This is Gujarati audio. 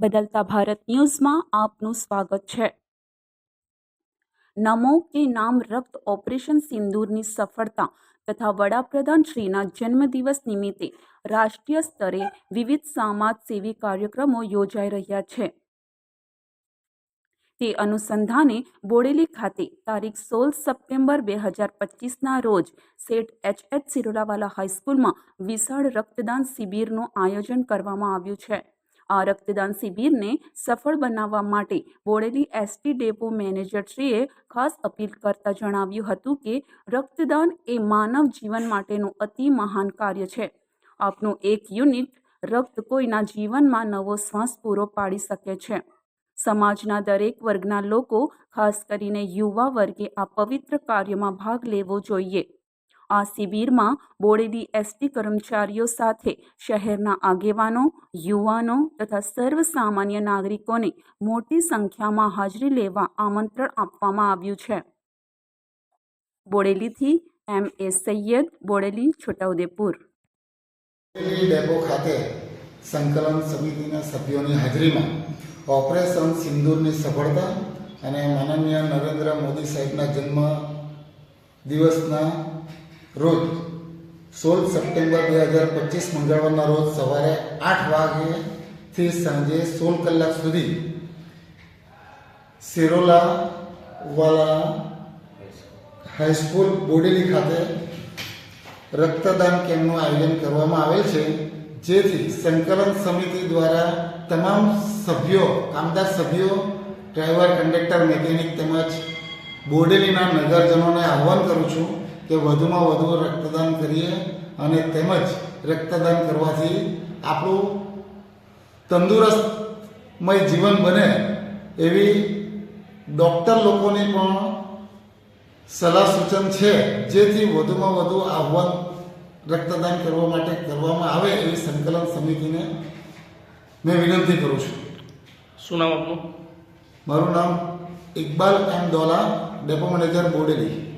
બદલતા ભારત ન્યૂઝમાં આપનું સ્વાગત છે. નમો કે નામ રક્ત ઓપરેશન સિંદૂરની સફળતા તથા વડાપ્રધાન શ્રીના જન્મદિવસ નિમિત્તે રાષ્ટ્રીય સ્તરે વિવિધ સમાજસેવી કાર્યક્રમો યોજાઈ રહ્યા છે. તે અનુસંધાને બોડેલી ખાતે તારીખ સોળ સપ્ટેમ્બર બે હજાર પચીસના રોજ સેઠ એચ એચ સિરોલાવાલા હાઈસ્કૂલમાં વિશાળ રક્તદાન શિબિરનું આયોજન કરવામાં આવ્યું છે. આ રક્તદાન શિબિરને સફળ બનાવવા માટે બોડેલી એસટી ડેપો મેનેજરશ્રીએ ખાસ અપીલ કરતા જણાવ્યું હતું કે રક્તદાન એ માનવ જીવન માટેનું અતિ મહાન કાર્ય છે. આપનું એક યુનિટ રક્ત કોઈના જીવનમાં નવો શ્વાસ પૂરો પાડી શકે છે. સમાજના દરેક વર્ગના લોકો, ખાસ કરીને યુવા વર્ગે આ પવિત્ર કાર્યમાં ભાગ લેવો જોઈએ. આ શિબિરમાં બોડેલી એસટી કર્મચારીઓ સાથે શહેરના આગેવાનો, યુવાનો તથા સર્વ સામાન્ય નાગરિકોને મોટી સંખ્યામાં હાજરી લેવા આમંત્રણ આપવામાં આવ્યું છે. બોડેલીથી M A Saiyad, Bodeli, Chhota Udepur. Depot ખાતે સંકલન સમિતિના સભ્યોની હાજરીમાં ઓપરેશન સિંદૂરની સફળતા અને માનનીય નરેન્દ્ર મોદી સાહેબના જન્મ દિવસના રોજ સોળ સપ્ટેમ્બર બે હજાર પચીસ મંગળવારના રોજ સવારે આઠ વાગ્યેથી સાંજે સોળ કલાક સુધી સિરોલાવાલા હાઈસ્કૂલ બોડેલી ખાતે રક્તદાન કેમ્પનું આયોજન કરવામાં આવેલ છે, જેથી સંકલન સમિતિ દ્વારા તમામ સભ્યો, કામદાર સભ્યો, ડ્રાઈવર, કંડક્ટર મેકેનિક તેમજ બોડેલીના નગરજનોને આહ્વાન કરું છું કે વધુમાં વધુ રક્તદાન કરીએ અને તેમજ રક્તદાન કરવાથી આપણું તંદુરસ્તમય જીવન બને એવી ડૉક્ટર લોકોની પણ સલાહ સૂચન છે જેથી વધુમાં વધુ આહવાન રક્તદાન કરવા માટે કરવામાં આવે એવી સંકલન સમિતિને મેં વિનંતી કરું છું. શું નામ આપનું? મારું નામ Iqbal M Dola depot manager Bodeli.